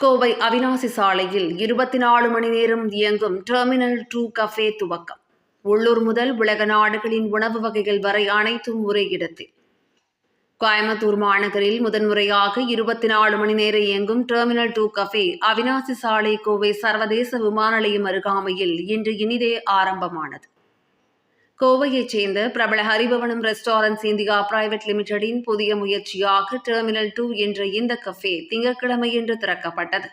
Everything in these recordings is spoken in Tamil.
கோவை அவினாசி சாலையில் இருபத்தி நாலு மணி நேரம் இயங்கும் டெர்மினல் டூ கஃபே துவக்கம். உள்ளூர் முதல் உலக நாடுகளின் உணவு வகைகள் வரை அனைத்தும் ஒரே இடத்தில். கோயம்புத்தூர் மாநகரில் முதன்முறையாக இருபத்தி நாலு மணி நேர இயங்கும் டெர்மினல் டூ கஃபே அவினாசி சாலை கோவை சர்வதேச விமான நிலையம் அருகாமையில் இன்று இனிதே ஆரம்பமானது. கோவையைச் சேர்ந்த பிரபல ஹரிபவனம் ரெஸ்டாரண்ட்ஸ் இந்தியா பிரைவேட் லிமிடெடின் புதிய முயற்சியாக டெர்மினல் டூ என்ற இந்த கஃபே திங்கட்கிழமையன்று திறக்கப்பட்டது.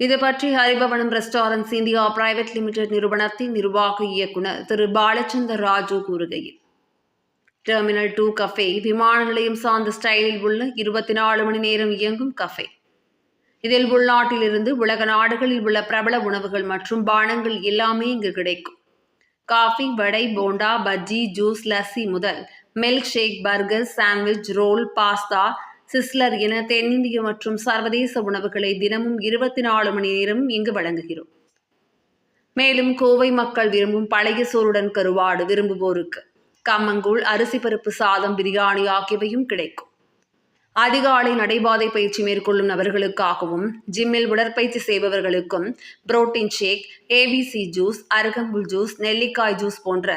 இது பற்றி Haribhavanam restaurants India private limited நிறுவனத்தின் நிர்வாக இயக்குனர் திரு பாலச்சந்தர் ராஜு கூறுகையில் டெர்மினல் டூ கஃபே விமான நிலையம் சார்ந்த ஸ்டைலில் உள்ள இருபத்தி நாலு மணி நேரம் இயங்கும் கஃபே. இதில் உள்நாட்டிலிருந்து உலக நாடுகளில் உள்ள பிரபல உணவுகள் மற்றும் பானங்கள் எல்லாமே இங்கு கிடைக்கும். காஃபி வடை போண்டா பஜ்ஜி ஜூஸ் லஸ்ஸி முதல் milkshake burger sandwich roll pasta sizzler என தென்னிந்திய மற்றும் சர்வதேச உணவுகளை தினமும் இருபத்தி நாலு மணி நேரம் இங்கு வழங்குகிறோம். மேலும் கோவை மக்கள் விரும்பும் பழைய சோறுடன் கருவாடு விரும்புவோருக்கு கம்மங்கூழ் அரிசி பருப்பு சாதம் பிரியாணி ஆகியவையும் கிடைக்கும். அதிகாலை நடைபாதை பயிற்சி மேற்கொள்ளும் நபர்களுக்காகவும் ஜிம்மில் உடற்பயிற்சி செய்பவர்களுக்கும் புரோட்டீன் ஷேக் ஏபிசி ஜூஸ் அருகம்புல் ஜூஸ் நெல்லிக்காய் ஜூஸ் போன்ற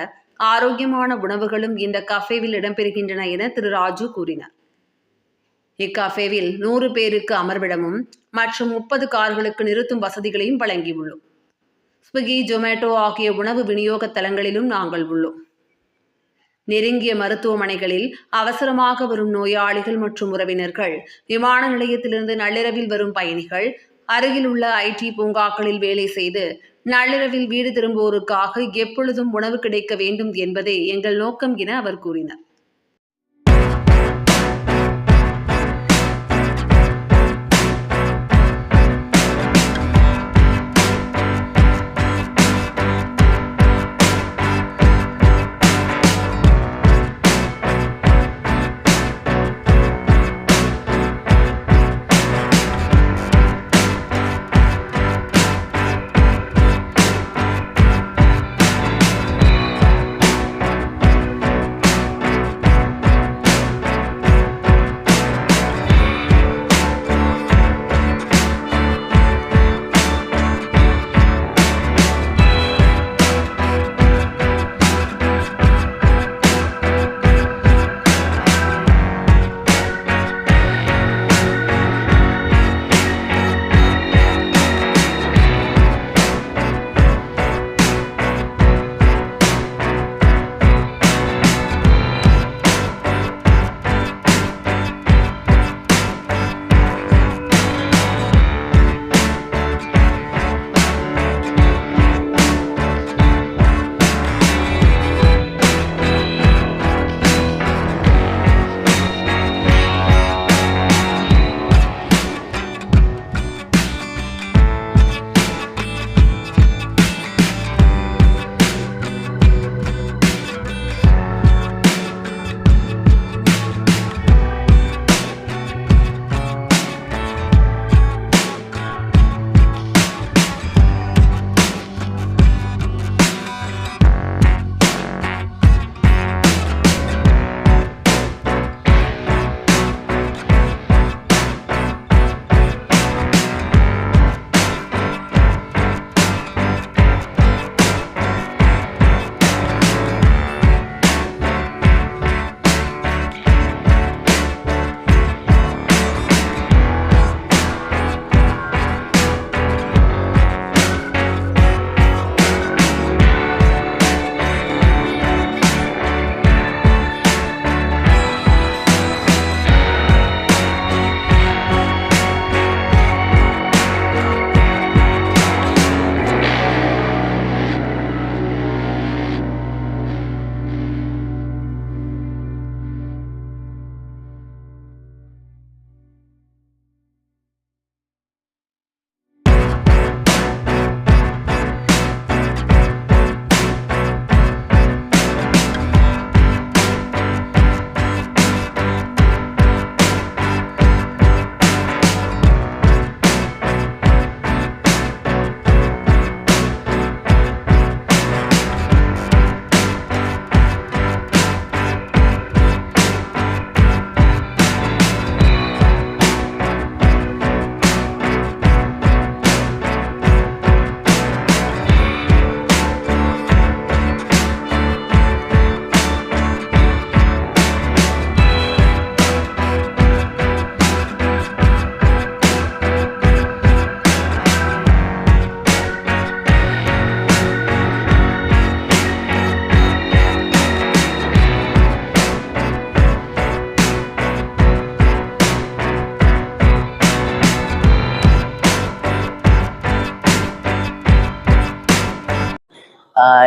ஆரோக்கியமான உணவுகளும் இந்த கஃபேவில் இடம்பெறுகின்றன என திரு ராஜு கூறினார். இக்கஃபேவில் நூறு பேருக்கு அமர்விடமும் மற்றும் முப்பது கார்களுக்கு நிறுத்தும் வசதிகளையும் வழங்கியுள்ளோம். ஸ்விக்கி ஜொமேட்டோ ஆகிய உணவு விநியோக தலங்களிலும் நாங்கள் உள்ளோம். நெருங்கிய மருத்துவமனைகளில் அவசரமாக வரும் நோயாளிகள் மற்றும் உறவினர்கள் விமான நிலையத்திலிருந்து நள்ளிரவில் வரும் பயணிகள் அருகில் உள்ள ஐடி பூங்காக்களில் வேலை செய்து நள்ளிரவில் வீடு திரும்புவோருக்காக எப்பொழுதும் உணவு கிடைக்க வேண்டும் என்பதே எங்கள் நோக்கம் என அவர் கூறினார்.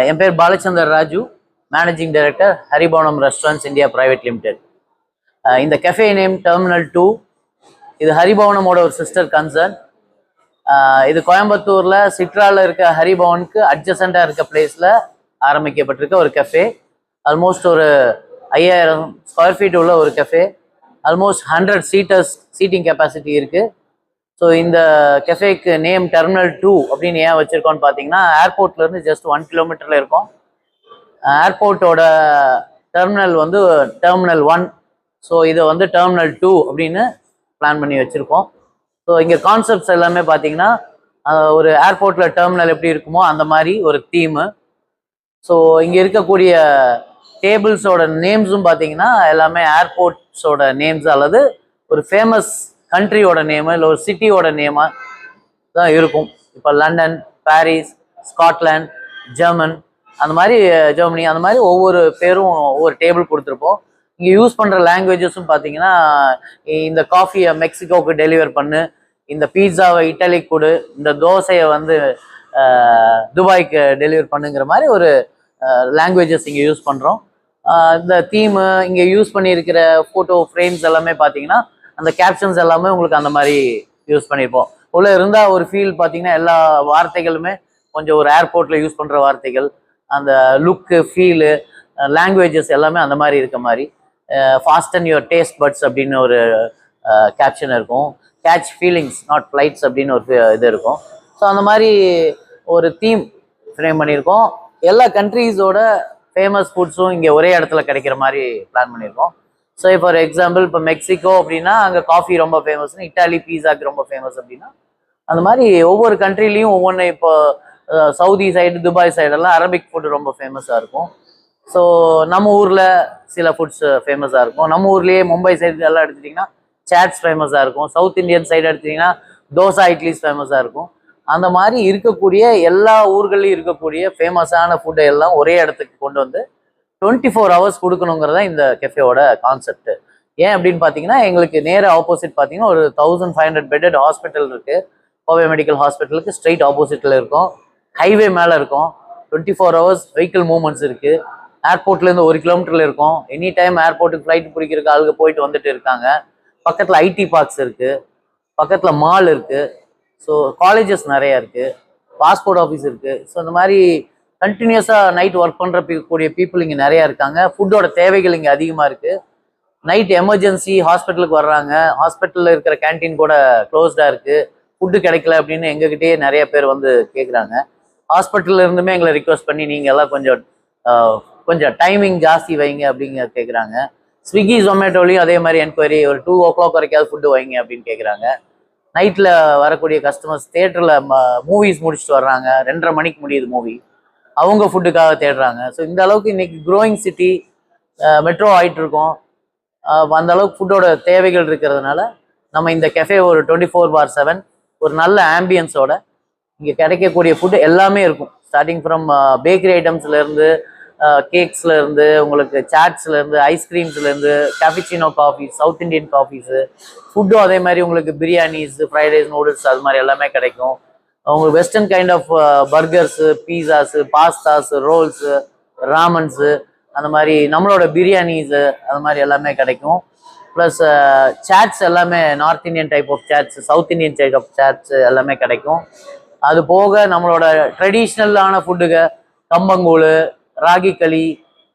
என் பேர் Balachandar Raju managing director Haribhavanam restaurants India private limited இந்த கெஃபே நேம் டெர்மினல் டூ இது ஹரிபவனமோட ஒரு சிஸ்டர் கன்சர்ன் இது கோயம்புத்தூரில் சிட்ராவில் இருக்க ஹரிபவனுக்கு அட்ஜசண்டாக இருக்க பிளேஸில் ஆரம்பிக்கப்பட்டிருக்க ஒரு கெஃபே ஆல்மோஸ்ட் ஒரு ஐயாயிரம் ஸ்கொயர் ஃபீட் உள்ள ஒரு cafe almost hundred seaters seating capacity இருக்கு. ஸோ இந்த கெஃபேக்கு நேம் டெர்மினல் டூ அப்படின்னு ஏன் வச்சுருக்கோன்னு பார்த்தீங்கன்னா ஏர்போர்ட்லேருந்து ஜஸ்ட் ஒன் கிலோமீட்டரில் இருக்கும். ஏர்போர்ட்டோட டெர்மினல் வந்து டெர்மினல் ஒன் ஸோ இதை வந்து டெர்மினல் டூ அப்படின்னு பிளான் பண்ணி வச்சுருக்கோம். ஸோ இங்கே கான்செப்ட்ஸ் எல்லாமே பார்த்தீங்கன்னா ஒரு ஏர்போர்ட்டில் டெர்மினல் எப்படி இருக்குமோ அந்த மாதிரி ஒரு தீமு ஸோ இங்கே இருக்கக்கூடிய டேபிள்ஸோட நேம்ஸும் பார்த்தீங்கன்னா எல்லாமே ஏர்போர்ட்ஸோட நேம்ஸ் அல்லது ஒரு ஃபேமஸ் கண்ட்ரியோட நேமு இல்லை ஒரு சிட்டியோட நேமாக தான் இருக்கும். இப்போ லண்டன் பாரிஸ் ஸ்காட்லாண்ட் ஜெர்மன் அந்த மாதிரி ஜெர்மனி அந்த மாதிரி ஒவ்வொரு பேரும் ஒவ்வொரு டேபிள் கொடுத்துருப்போம். இங்கே யூஸ் பண்ணுற லாங்குவேஜஸும் பார்த்தீங்கன்னா இந்த காஃபியை மெக்சிகோவுக்கு டெலிவர் பண்ணு இந்த பீட்சாவை இட்டலிக்கு கொடு இந்த தோசையை வந்து துபாய்க்கு டெலிவர் பண்ணுங்கிற மாதிரி ஒரு லாங்குவேஜஸ் இங்கே யூஸ் பண்ணுறோம் இந்த தீமு இங்கே யூஸ் பண்ணியிருக்கிற ஃபோட்டோ ஃப்ரேம்ஸ் எல்லாமே பார்த்தீங்கன்னா அந்த கேப்ஷன்ஸ் எல்லாமே உங்களுக்கு அந்த மாதிரி யூஸ் பண்ணியிருப்போம் உள்ள இருந்தால் ஒரு ஃபீல் பார்த்தீங்கன்னா எல்லா வார்த்தைகளுமே கொஞ்சம் ஒரு ஏர்போர்ட்டில் யூஸ் பண்ணுற வார்த்தைகள் அந்த லுக்கு ஃபீலு லாங்குவேஜஸ் எல்லாமே அந்த மாதிரி இருக்க மாதிரி fast and your taste buds அப்படின்னு ஒரு கேப்ஷன் இருக்கும். கேட்ச் ஃபீலிங்ஸ் நாட் ஃப்ளைட்ஸ் அப்படின்னு ஒரு இது இருக்கும். ஸோ அந்த மாதிரி ஒரு தீம் ஃப்ரேம் பண்ணியிருக்கோம். எல்லா கண்ட்ரீஸோட ஃபேமஸ் ஃபுட்ஸும் இங்கே ஒரே இடத்துல கிடைக்கிற மாதிரி பிளான் பண்ணியிருக்கோம். ஸோ ஃபார் எக்ஸாம்பிள் இப்போ மெக்சிகோ அப்படின்னா அங்கே காஃபி ரொம்ப ஃபேமஸ்னு இட்டாலி பீஸாக்கு ரொம்ப ஃபேமஸ் அப்படின்னா அந்த மாதிரி ஒவ்வொரு கண்ட்ரிலையும் ஒவ்வொன்று இப்போ சவுதி சைடு துபாய் சைடெல்லாம் அரபிக் ஃபுட் ரொம்ப ஃபேமஸாக இருக்கும். ஸோ நம்ம ஊரில் சில ஃபுட்ஸ் ஃபேமஸாக இருக்கும். நம்ம ஊர்லேயே மும்பை சைடு எல்லாம் எடுத்துட்டிங்கன்னா சாட்ஸ் ஃபேமஸாக இருக்கும். சவுத் இந்தியன் சைடு எடுத்திங்கன்னா தோசா இட்லிஸ் ஃபேமஸாக இருக்கும். அந்த மாதிரி இருக்கக்கூடிய எல்லா ஊர்களையும் இருக்கக்கூடிய ஃபேமஸான ஃபுட்டை எல்லாம் ஒரே இடத்துக்கு கொண்டு வந்து டுவெண்ட்டி ஃபோர் ஹவர்ஸ் கொடுக்கணுங்கிறதா இந்த கெஃபேவோட கான்செப்ட் ஏன் அப்படின்னு பார்த்தீங்கன்னா எங்களுக்கு நேர ஆப்போசிட் பார்த்தீங்கன்னா ஒரு thousand five hundred bedded hospital இருக்கு. கோவை மெடிக்கல் ஹாஸ்பிட்டலுக்கு ஸ்ட்ரைட் ஆப்போசிட்டில் இருக்கும். ஹைவே மேலே இருக்கும். Twenty four hours vehicle movements இருக்கு ஏர்போர்ட்லேருந்து ஒரு கிலோமீட்டர்ல இருக்கும். எனி டைம் ஏர்போர்ட்டுக்கு ஃப்ளைட் பிடிக்கிறதுக்கு ஆளுங்க போயிட்டு வந்துட்டு இருக்காங்க. பக்கத்தில் ஐடி பார்க்ஸ் இருக்கு. பக்கத்தில் மால் இருக்கு. ஸோ காலேஜஸ் நிறைய இருக்கு. பாஸ்போர்ட் ஆஃபீஸ் இருக்கு. ஸோ இந்த மாதிரி கண்டினியூஸாக நைட் ஒர்க் பண்ணுற கூடிய பீப்புள் இங்கே நிறையா இருக்காங்க. ஃபுட்டோட தேவைகள் இங்கே அதிகமாக இருக்கு. நைட் எமர்ஜென்சி ஹாஸ்பிட்டலுக்கு வர்றாங்க. ஹாஸ்பிட்டலில் இருக்கிற கேண்டீன் கூட க்ளோஸ்டாக இருக்கு. ஃபுட்டு கிடைக்கல அப்படின்னு எங்ககிட்டயே நிறைய பேர் வந்து கேட்குறாங்க ஹாஸ்பிட்டல்ல இருந்துமே எங்களை ரிக்வஸ்ட் பண்ணி நீங்கள் எல்லாம் கொஞ்சம் கொஞ்சம் டைமிங் ஜாஸ்தி வைங்க அப்படிங்க கேட்குறாங்க ஸ்விக்கி ஜொமேட்டோலையும் அதே மாதிரி என்கொயரி ஒரு டூ ஓ கிளாக் வரைக்காவது ஃபுட்டு வைங்க அப்படின்னு கேட்குறாங்க நைட்டில் வரக்கூடிய கஸ்டமர்ஸ் தேட்டரில் மூவிஸ் முடிச்சுட்டு வர்றாங்க. ரெண்டரை மணிக்கு முடியுது மூவி அவங்க ஃபுட்டுக்காக தேடுறாங்க. ஸோ இந்த அளவுக்கு இன்னைக்கு க்ரோயிங் சிட்டி மெட்ரோ ஆகிட்டு இருக்கோம் அந்த அளவுக்கு ஃபுட்டோட தேவைகள் இருக்கிறதுனால நம்ம இந்த கெஃபே ஒரு டுவெண்ட்டி ஃபோர் பார் செவன் ஒரு நல்ல ஆம்பியன்ஸோட இங்கே கிடைக்கக்கூடிய ஃபுட்டு எல்லாமே இருக்கும். ஸ்டார்டிங் ஃப்ரம் பேக்கரி ஐட்டம்ஸ்லேருந்து கேக்ஸ்லேருந்து உங்களுக்கு சாட்ஸ்லேருந்து ஐஸ்கிரீம்ஸ்லேருந்து cappuccino coffee south Indian coffees ஃபுட்டும் அதே மாதிரி உங்களுக்கு பிரியாணிஸ் ஃப்ரைட் ரைஸ் நூடுல்ஸ் அது மாதிரி எல்லாமே கிடைக்கும். உங்களுக்கு western kind of burgers pizzas pastas rolls ramens அந்த மாதிரி நம்மளோட பிரியாணிஸு அது மாதிரி எல்லாமே கிடைக்கும். ப்ளஸ் சேட்ஸ் uh, எல்லாமே north Indian type of chaats south Indian type of chaats எல்லாமே கிடைக்கும். அது போக நம்மளோட ட்ரெடிஷ்னலான ஃபுட்டுக கம்பங்கூழ் ராகி களி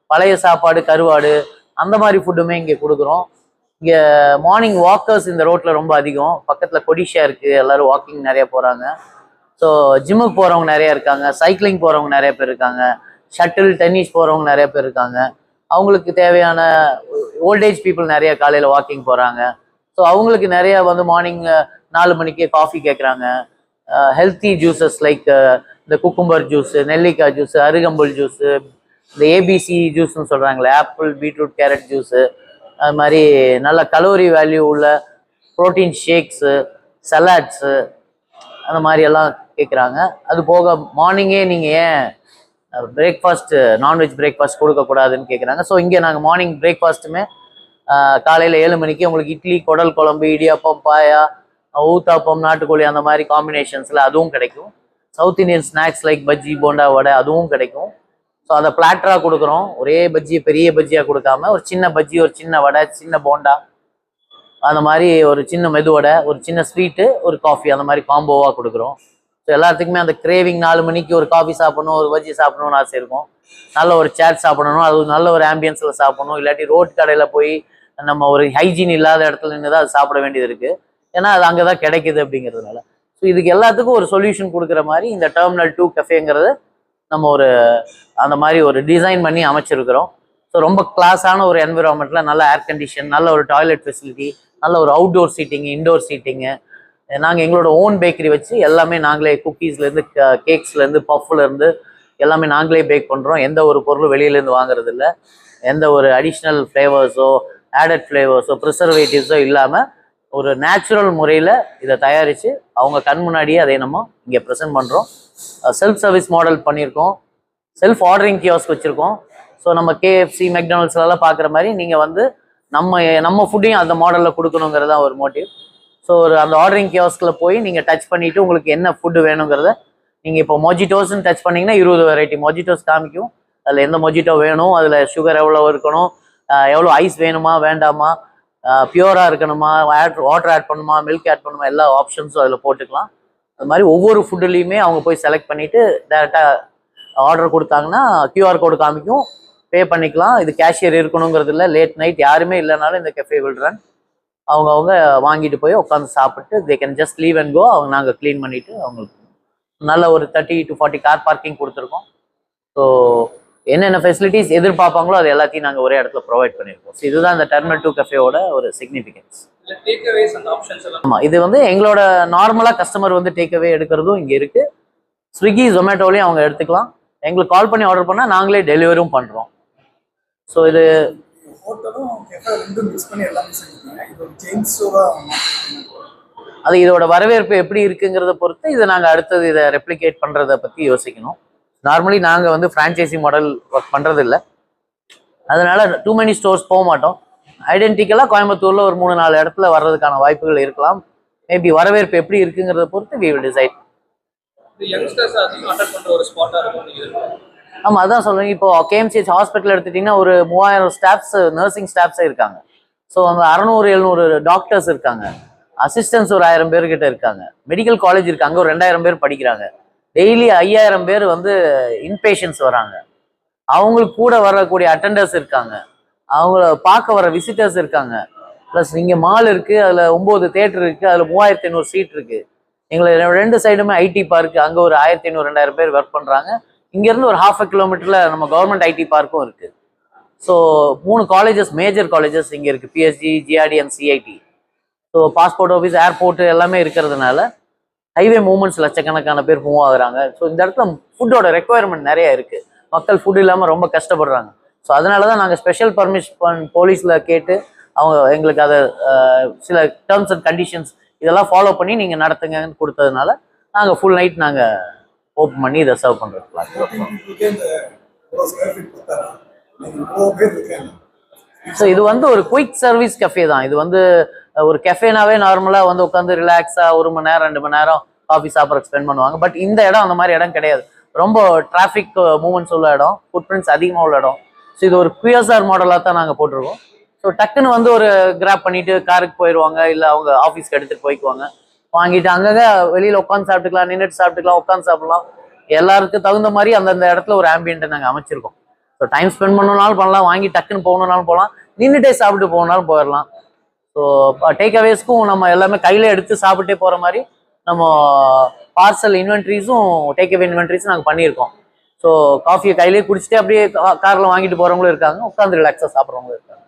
பழைய சாப்பாடு கருவாடு அந்த மாதிரி ஃபுட்டுமே இங்கே கொடுக்குறோம். இங்கே மார்னிங் வாக்கர்ஸ் இந்த ரோட்டில் ரொம்ப அதிகம். பக்கத்தில் கொடிஷா இருக்குது எல்லாரும் வாக்கிங் நிறைய போகிறாங்க ஸோ ஜிம்முக்கு போகிறவங்க நிறைய இருக்காங்க. சைக்கிளிங் போகிறவங்க நிறைய பேர் இருக்காங்க. ஷட்டில் டென்னிஸ் போகிறவங்க நிறைய பேர் இருக்காங்க. அவங்களுக்கு தேவையான ஓல்டேஜ் பீப்புள் நிறைய காலையில் வாக்கிங் போகிறாங்க ஸோ அவங்களுக்கு நிறைய வந்து மார்னிங் நாலு மணிக்கே காஃபி கேட்குறாங்க ஹெல்த்தி ஜூஸஸ் லைக் இந்த குக்கும்பர் ஜூஸு நெல்லிக்காய் ஜூஸு அருகம்புல் ஜூஸு இந்த ஏபிசி ஜூஸ்னு சொல்கிறாங்களே ஆப்பிள் பீட்ரூட் கேரட் ஜூஸு அது மாதிரி நல்ல கலோரி வேல்யூ உள்ள ப்ரோட்டீன் ஷேக்ஸு சலாட்ஸு அந்த மாதிரி எல்லாம் கேட்குறாங்க அது போக மார்னிங்கே நீங்கள் ஏன் பிரேக்ஃபாஸ்ட்டு நான்வெஜ் பிரேக்ஃபாஸ்ட் கொடுக்கக்கூடாதுன்னு கேட்குறாங்க ஸோ இங்கே நாங்கள் மார்னிங் பிரேக்ஃபாஸ்ட்டுமே காலையில் ஏழு மணிக்கு உங்களுக்கு இட்லி குடல் குழம்பு இடியாப்பம் பாயா ஊத்தாப்பம் நாட்டுக்கோழி அந்த மாதிரி காம்பினேஷன்ஸில் அதுவும் கிடைக்கும். South Indian snacks like bajji bonda vada அதுவும் கிடைக்கும். ஸோ அதை பிளாட்டராக கொடுக்குறோம். ஒரே பஜ்ஜி பெரிய பஜ்ஜியாக கொடுக்காம ஒரு சின்ன பஜ்ஜி ஒரு சின்ன வடை சின்ன போண்டா அந்த மாதிரி ஒரு சின்ன மெதுவடை ஒரு சின்ன ஸ்வீட்டு ஒரு காஃபி அந்த மாதிரி காம்போவாக கொடுக்குறோம். ஸோ எல்லாத்துக்குமே அந்த கிரேவிங் நாலு மணிக்கு ஒரு காஃபி சாப்பிடணும் ஒரு பஜ்ஜி சாப்பிடணும்னு ஆசை இருக்கும். நல்ல ஒரு சேர் சாப்பிடணும் அது நல்ல ஒரு ஆம்பியன்ஸில் சாப்பிடணும். இல்லாட்டி ரோட் கடையில் போய் நம்ம ஒரு ஹைஜீன் இல்லாத இடத்துல நின்று தான் அது சாப்பிட வேண்டியது இருக்குது ஏன்னா அது அங்கே தான் கிடைக்குது அப்படிங்கிறதுனால. ஸோ இதுக்கு எல்லாத்துக்கும் ஒரு சொல்யூஷன் கொடுக்குற மாதிரி இந்த டெர்மினல் டூ கஃபேங்கிறது நம்ம ஒரு அந்த மாதிரி ஒரு டிசைன் பண்ணி அமைச்சிருக்கிறோம். ஸோ ரொம்ப கிளாஸான ஒரு என்விரான்மெண்ட்டில் நல்ல ஏர் கண்டிஷன் நல்ல ஒரு டாய்லெட் ஃபெசிலிட்டி நல்ல ஒரு அவுட்டோர் சீட்டிங்கு இன்டோர் சீட்டிங்கு நாங்கள் எங்களோட ஓன் பேக்கரி வச்சு எல்லாமே நாங்களே குக்கீஸ்லேருந்து கேக்ஸ்லேருந்து பஃப்லேருந்து எல்லாமே நாங்களே பேக் பண்ணுறோம் எந்த ஒரு பொருளும் வெளியிலேருந்து வாங்குறது இல்லை. எந்த ஒரு அடிஷ்னல் ஃப்ளேவர்ஸோ ஆடட் ஃப்ளேவர்ஸோ ப்ரிசர்வேட்டிவ்ஸோ இல்லாமல் ஒரு நேச்சுரல் முறையில் இதை தயாரித்து அவங்க கண் முன்னாடியே அதை நம்ம இங்கே ப்ரெசென்ட் பண்ணுறோம் செல்ஃப் சர்வீஸ் மாடல் பண்ணியிருக்கோம். செல்ஃப் ஆர்டரிங் கியாஸ்க் வச்சுருக்கோம். ஸோ நம்ம கேஎஃப்சி மெக்டானல்ஸ்லாம் பார்க்குற மாதிரி நீங்கள் வந்து நம்ம நம்ம ஃபுட்டையும் அந்த மாடலில் கொடுக்கணுங்கிறது தான் ஒரு மோட்டிவ் ஸோ ஒரு அந்த ஆர்டரிங் கியாஸ்கில் போய் நீங்கள் டச் பண்ணிவிட்டு உங்களுக்கு என்ன ஃபுட்டு வேணுங்கிறத நீங்கள் இப்போ மொஜிட்டோஸ்ன்னு டச் பண்ணிங்கன்னா இருபது வெரைட்டி மொஜிட்டோஸ் காமிக்கும். அதில் எந்த மொஜிட்டோ வேணும் அதில் சுகர் எவ்வளோ இருக்கணும் எவ்வளோ ஐஸ் வேணுமா வேண்டாமா பியூராக இருக்கணுமா ஆட் வாட்டர் ஆட் பண்ணுமா மில்க் ஆட் பண்ணுமா எல்லா ஆப்ஷன்ஸும் அதில் போட்டுக்கலாம். அது மாதிரி ஒவ்வொரு ஃபுட்டுலேயுமே அவங்க போய் செலக்ட் பண்ணிவிட்டு டேரெக்டாக ஆர்டர் கொடுத்தாங்கன்னா கியூஆர் கோடு காமிக்கும். பே பண்ணிக்கலாம். இது கேஷியர் இருக்கணுங்கிறது இல்லை. லேட் நைட் யாருமே இல்லைனாலும் இந்த கெஃபே வில்றன் அவங்க அவங்க வாங்கிட்டு போய் உட்காந்து சாப்பிட்டு they can just leave and go அவங்க நாங்கள் க்ளீன் பண்ணிவிட்டு அவங்களுக்கு நல்ல ஒரு thirty to forty car parking கொடுத்துருக்கோம். ஸோ என்னென்ன ஃபெசிலிட்டிஸ் எதிர்பார்ப்பாங்களோ அது எல்லாத்தையும் நாங்கள் ஒரே இடத்துல ப்ரொவைட் பண்ணியிருக்கோம் ஸோ இதுதான் இந்த டெர்மினல் டூ கஃபேவோட ஒரு சிக்னிஃபிகன்ஸ் ஆமாம் இது வந்து எங்களோட நார்மலாக கஸ்டமர் வந்து டேக் அவே எடுக்கிறதும் இங்கே இருக்குது ஸ்விக்கி ஜொமேட்டோலையும் அவங்க எடுத்துக்கலாம். எங்களுக்கு கால் பண்ணி ஆர்டர் பண்ணால் நாங்களே டெலிவரியும் பண்ணுறோம் ஸோ இது அது இதோட வரவேற்பு எப்படி இருக்குங்கிறத பொறுத்து இதை நாங்கள் அடுத்தது இதை ரெப்ளிகேட் பண்ணுறதை பற்றி யோசிக்கணும். நார்மலி நாங்கள் வந்து ஃப்ரான்ச்சைசி மாடல் ஒர்க் பண்ணுறது இல்லை அதனால டூ many ஸ்டோர்ஸ் போக மாட்டோம். ஐடென்டிக்கலாக கோயம்புத்தூரில் ஒரு மூணு நாலு இடத்துல வர்றதுக்கான வாய்ப்புகள் இருக்கலாம். மேபி வரவேற்பு எப்படி இருக்குங்கிறத பொறுத்து வி வில் டிசைட் யங்ஸ்டர்ஸ் அதிகம் அட்டன் ஒரு இருக்கும். ஆமாம் அதான் சொல்றேன். இப்போ கேஎம்சிஹெச் ஹாஸ்பிட்டல் எடுத்துட்டிங்கன்னா ஒரு மூவாயிரம் ஸ்டாஃப்ஸ் நர்சிங் ஸ்டாஃப்ஸே இருக்காங்க. ஸோ அங்கே அறநூறு எழுநூறு டாக்டர்ஸ் இருக்காங்க. அசிஸ்டன்ஸ் ஒரு ஆயிரம் பேர்கிட்ட இருக்காங்க. மெடிக்கல் காலேஜ் இருக்குது அங்கே ஒரு ரெண்டாயிரம் பேர் படிக்கிறாங்க. டெய்லி ஐயாயிரம் பேர் வந்து இன்பேஷன்ஸ் வராங்க. அவங்களுக்கு கூட வரக்கூடிய அட்டெண்டர்ஸ் இருக்காங்க. அவங்கள பார்க்க வர விசிட்டர்ஸ் இருக்காங்க. ப்ளஸ் இங்கே மால் இருக்குது அதில் ஒம்பது தேட்டர் இருக்குது அதில் மூவாயிரத்தி ஐநூறு சீட் இருக்குது எங்களை ரெண்டு சைடுமே ஐடி பார்க்கு அங்கே ஒரு ஆயிரத்தி ஐநூறு ரெண்டாயிரம் பேர் ஒர்க் பண்ணுறாங்க இங்கேருந்து ஒரு ஹாஃப் அ கிலோமீட்டரில் நம்ம கவர்மெண்ட் ஐடி பார்க்கும் இருக்குது ஸோ மூணு காலேஜஸ் மேஜர் காலேஜஸ் இங்கே இருக்குது PSG GRT and CIT so passport office airport எல்லாமே இருக்கிறதுனால ஹைவே மூமெண்ட்ஸ் லட்சக்கணக்கான பேர் மூவ் ஆகுறாங்க. ஸோ இந்த இடத்துல ஃபுட்டோட ரெக்குவயர்மெண்ட் நிறைய இருக்குது மக்கள் ஃபுட் இல்லாமல் ரொம்ப கஷ்டப்படுறாங்க. ஸோ அதனால தான் நாங்கள் ஸ்பெஷல் பர்மிஷன் போலீஸில் கேட்டு அவங்க எங்களுக்கு அதை சில டேர்ம்ஸ் அண்ட் கண்டிஷன்ஸ் இதெல்லாம் ஃபாலோ பண்ணி நீங்கள் நடத்துங்கன்னு கொடுத்ததுனால நாங்கள் ஃபுல் நைட் நாங்கள் ஓப்பன் பண்ணி இதை சர்வ் இருக்காங்க ஸோ இது வந்து ஒரு குயிக் சர்வீஸ் கஃபே தான். இது வந்து ஒரு கெஃபேனாவே நார்மலாக வந்து உட்காந்து ரிலாக்ஸாக ஒரு மணி நேரம் ரெண்டு மணி நேரம் காஃபி சாப்பிட்றதுக்கு ஸ்பெண்ட் பண்ணுவாங்க. பட் இந்த இடம் அந்த மாதிரி இடம் கிடையாது. ரொம்ப டிராஃபிக் மூமெண்ட்ஸ் உள்ள இடம். ஃபுட் பிரிண்ட்ஸ் அதிகமாக உள்ள இடம். ஸோ இது ஒரு குயர்சார் மாடலாக தான் நாங்கள் போட்டிருக்கோம். ஸோ டக்குன்னு வந்து ஒரு கிராப் பண்ணிட்டு காருக்கு போயிடுவாங்க இல்லை அவங்க ஆஃபீஸ்க்கு எடுத்துகிட்டு போய்க்குவாங்க. வாங்கிட்டு அங்கங்க வெளியில் உட்காந்து சாப்பிட்டுக்கலாம் நின்றுட்டு சாப்பிட்டுக்கலாம் உட்காந்து சாப்பிடலாம். எல்லாருக்கும் தகுந்த மாதிரி அந்தந்த இடத்துல ஒரு ஆம்பியன்ட்டை நாங்கள் அமைச்சிருக்கோம். ஸோ டைம் ஸ்பெண்ட் பண்ணணும்னாலும் பண்ணலாம் வாங்கி டக்குன்னு போகணுன்னாலும் போகலாம் நின்றுட்டே சாப்பிட்டு போகணுன்னாலும் போயிடலாம். ஸோ டேக் அவேஸ்க்கும் நம்ம எல்லாமே கையில் எடுத்து சாப்பிட்டே போகிற மாதிரி நம்ம பார்சல் இன்வென்ட்ரிஸும் டேக் அவே இன்வென்ட்ரிஸும் நாங்கள் பண்ணியிருக்கோம். ஸோ காஃபியை கையிலேயே குடிச்சிட்டு அப்படியே காரில் வாங்கிட்டு போகிறவங்களும் இருக்காங்க உட்காந்து ரிலாக்ஸாக சாப்பிட்றவங்களும் இருக்காங்க.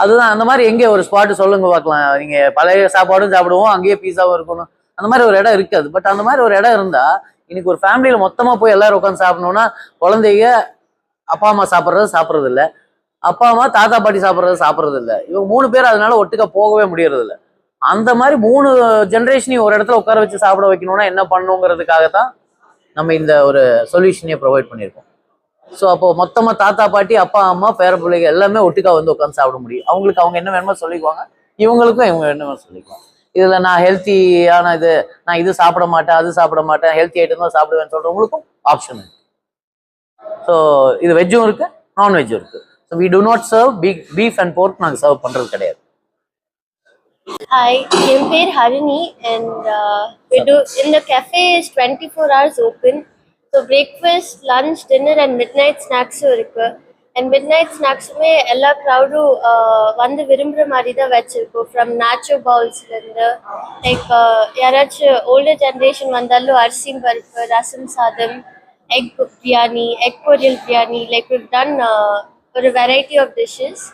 அதுதான் அந்த மாதிரி எங்கே ஒரு ஸ்பாட் சொல்லுங்க பார்க்கலாம். நீங்க பழைய சாப்பாடும் சாப்பிடுவோம் அங்கேயே பீஸாவும் இருக்கணும். அந்த மாதிரி ஒரு இடம் இருக்காது. பட் அந்த மாதிரி ஒரு இடம் இருந்தா இன்னைக்கு ஒரு ஃபேமிலியில மொத்தமா போய் எல்லாரும் உட்காந்து சாப்பிடணும்னா குழந்தைங்க அப்பா அம்மா சாப்பிட்றது சாப்பிட்றது இல்ல அப்பா அம்மா தாத்தா பாட்டி சாப்பிட்றது சாப்பிட்றது இல்ல இவங்க மூணு பேர் அதனால ஒட்டுக்க போகவே முடியறது அந்த மாதிரி மூணு ஜென்ரேஷனையும் ஒரு இடத்துல உட்கார வச்சு சாப்பிட வைக்கணும்னா என்ன பண்ணுங்கிறதுக்காக தான் நம்ம இந்த ஒரு சொல்யூஷனையே ப்ரொவைட் பண்ணியிருக்கோம். ஸோ அப்போ மொத்தமா தாத்தா பாட்டி அப்பா அம்மா பேர பிள்ளைங்க எல்லாமே ஒட்டுக்கா வந்து உட்காந்து சாப்பிட முடியும். அவங்களுக்கு அவங்க என்ன வேணுமோ சொல்லிக்குவாங்க. இவங்களுக்கும் இவங்க என்ன சொல்லிக்குவாங்க. இதுல நான் ஹெல்த்தியான இது நான் இது சாப்பிட மாட்டேன் அது சாப்பிட மாட்டேன் ஹெல்த்தி ஐட்டம் தான் சாப்பிடுவேன்னு சொல்றவங்களுக்கும் ஆப்ஷன் இருக்கு. ஸோ இது வெஜ்ஜும் இருக்கு நான்வெஜ்ஜும் இருக்கு. So we do not serve peak beef and pork நாங்கள் சர்வ் பண்றது கிடையாது. Hi, என் பேர் Harini and uh, we do in the cafe is 24 hours open. So breakfast, lunch, dinner and midnight snacks இருக்கு. அண்ட் மிட் நைட் ஸ்நாக்ஸுமே எல்லா க்ரௌடும் வந்து விரும்புகிற மாதிரி தான் வச்சுருக்கோம் ஃப்ரம் நேச்சோ பவுல்ஸ்லேருந்து லைக் யாராச்சும் ஓல்டர் ஜென்ரேஷன் வந்தாலும் அரிசி பருப்பு ரசம் சாதம் எக் பிரியாணி எக் பொரியல் பிரியாணி லைக் விட் டன் ஒரு variety of dishes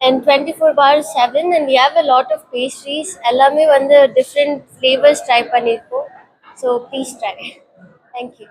and 24 four 7 seven and have a lot of pastries எல்லாமே வந்து டிஃப்ரெண்ட் ஃப்ளேவர்ஸ் ட்ரை பண்ணியிருக்கோம் so please try thank you